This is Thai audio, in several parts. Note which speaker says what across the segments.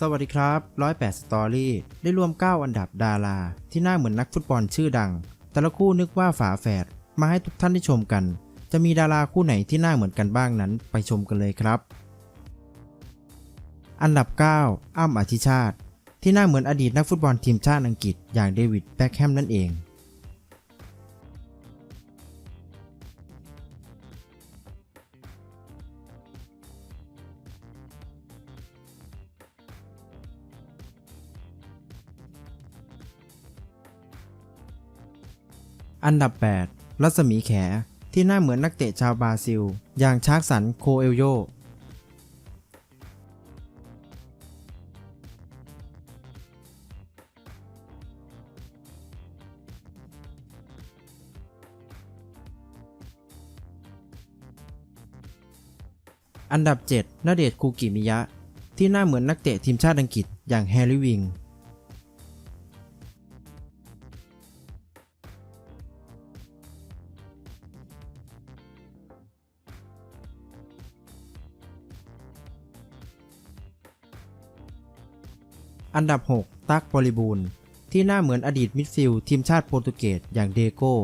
Speaker 1: สวัสดีครับ 108 สตอรี่ได้รวม 9 อันดับดารา ที่หน้าเหมือนนักฟุตบอลชื่อดัง แต่ละคู่นึกว่าฝาแฝด มาให้ทุกท่านได้ชมกัน จะมีดาราคู่ไหนที่หน้าเหมือนกันบ้างนั้น ไปชมกันเลยครับ อันดับ 9 อ้ำอธิชาติ ที่หน้าเหมือนอดีตนักฟุตบอลทีมชาติอังกฤษอย่างเดวิด แบ็กแฮมนั่นเอง อันดับ 8 รัศมีแข ที่หน้าเหมือนนักเตะชาวบราซิล อย่างชาร์กสันโคเอลโย อันดับ7ณเดชคูกิมิยะ ที่หน้าเหมือนนักเตะทีมชาติอังกฤษอย่างแฮร์รี่วิง อันดับ 6 ตั๊กบริบูรณ์ ที่หน้าเหมือนอดีตมิดฟิลด์ทีมชาติโปรตุเกสอย่างเดโก้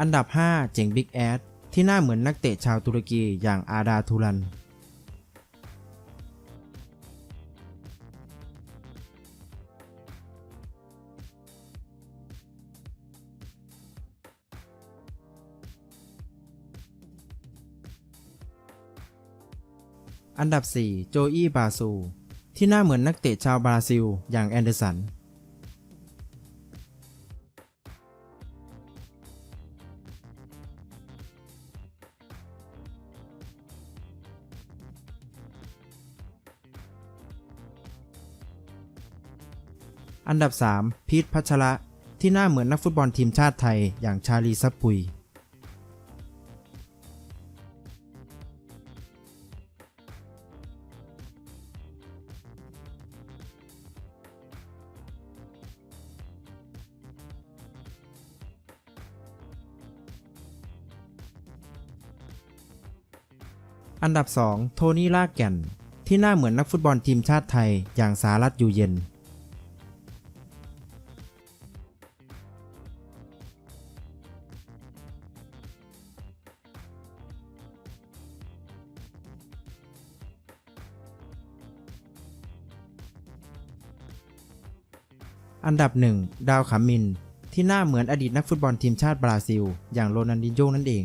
Speaker 1: อันดับ 5 เจ๋งบิ๊กแอดที่หน้าเหมือนนักเตะชาวตุรกีอย่างอาดาทูรัน อันดับ 4 โจอี้บาซู ที่หน้าเหมือนนักเตะชาวบราซิล อย่างแอนเดอร์สัน อันดับ 3 พีทพัชระ ที่หน้าเหมือนนักฟุตบอลทีมชาติไทย อย่างชาลีซับปุย อันดับ 2 โทนี่ลากแก่น ที่หน้าเหมือนนักฟุตบอลทีมชาติไทยอย่างสารัตอยู่เย็น อันดับ 1 ดาวขามิน ที่หน้าเหมือนอดีตนักฟุตบอลทีมชาติบราซิล อย่างโรนัลดินโญนั่นเอง